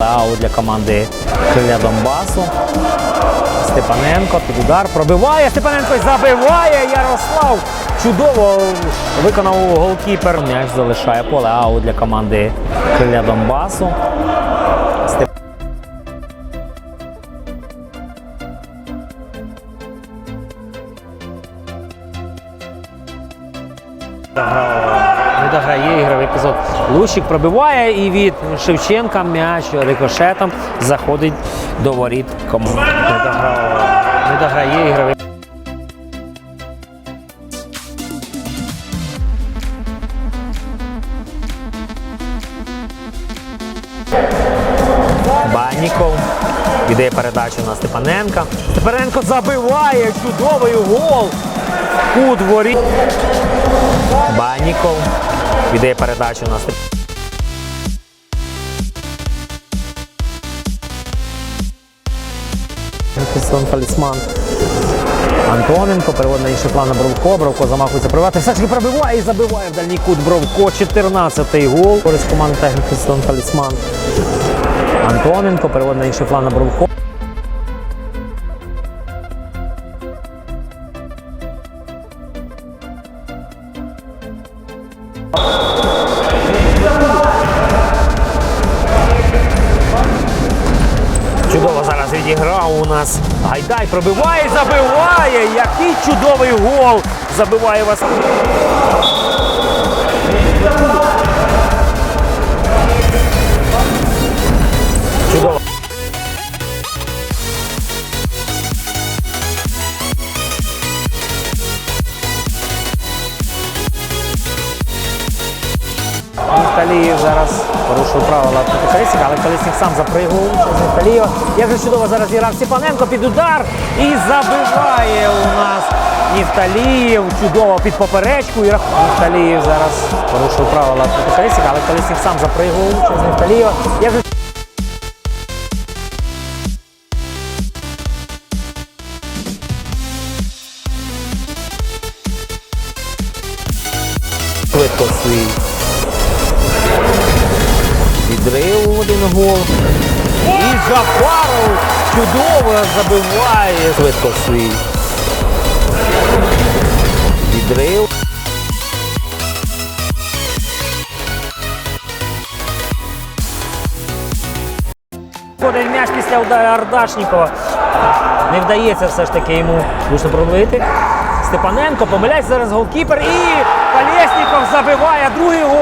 Аут для команди Криля Донбасу. Степаненко під удар пробиває. Степаненко забиває. Ярослав чудово виконав голкіпер. М'яч залишає поле. Аут для команди Криля Донбасу. Степ... дограє ігровий епізод. Лущик пробиває і від Шевченка м'яч рикошетом заходить до воріт команди. Не дограє ігровий. Банніков. Іде передача на Степаненка. Степаненко забиває чудовий гол. Кут воріт. Банніков. Іде передача на Степаненка. Херсон Талісман. Антоненко переводить на інший план на Бровко. Бровко замахується привати. Все ж таки пробиває і забиває в дальній кут Бровко. 14-й гол. Користь команди Херсон Талісман. Антоненко переводить на інший план на Бровко. Відіграв у нас. Гайдай пробиває, забиває. Який чудовий гол забиває вас. Талієв зараз порушив правила Колесніка, але Колесник сам запригував через Нефталієва. Як же чудово зараз зіграв Степаненко під удар і забиває у нас Нефталієв. Чудово під поперечку. І Нефталієв зараз порушив правила Колесніка, але Колесник сам запригував через Нефталієва. Як же швидко свій відрив один гол. І Жафаров чудово забиває швидко свій відрив. Ходить м'яч після удару Ардашнікова. Не вдається все ж таки йому влучно пробити. Степаненко помиляється зараз голкіпер і Колєсніков забиває другий гол.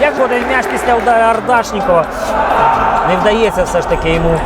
Як ходить м'яч після удару Ардашнікова. Не вдається все ж таки йому.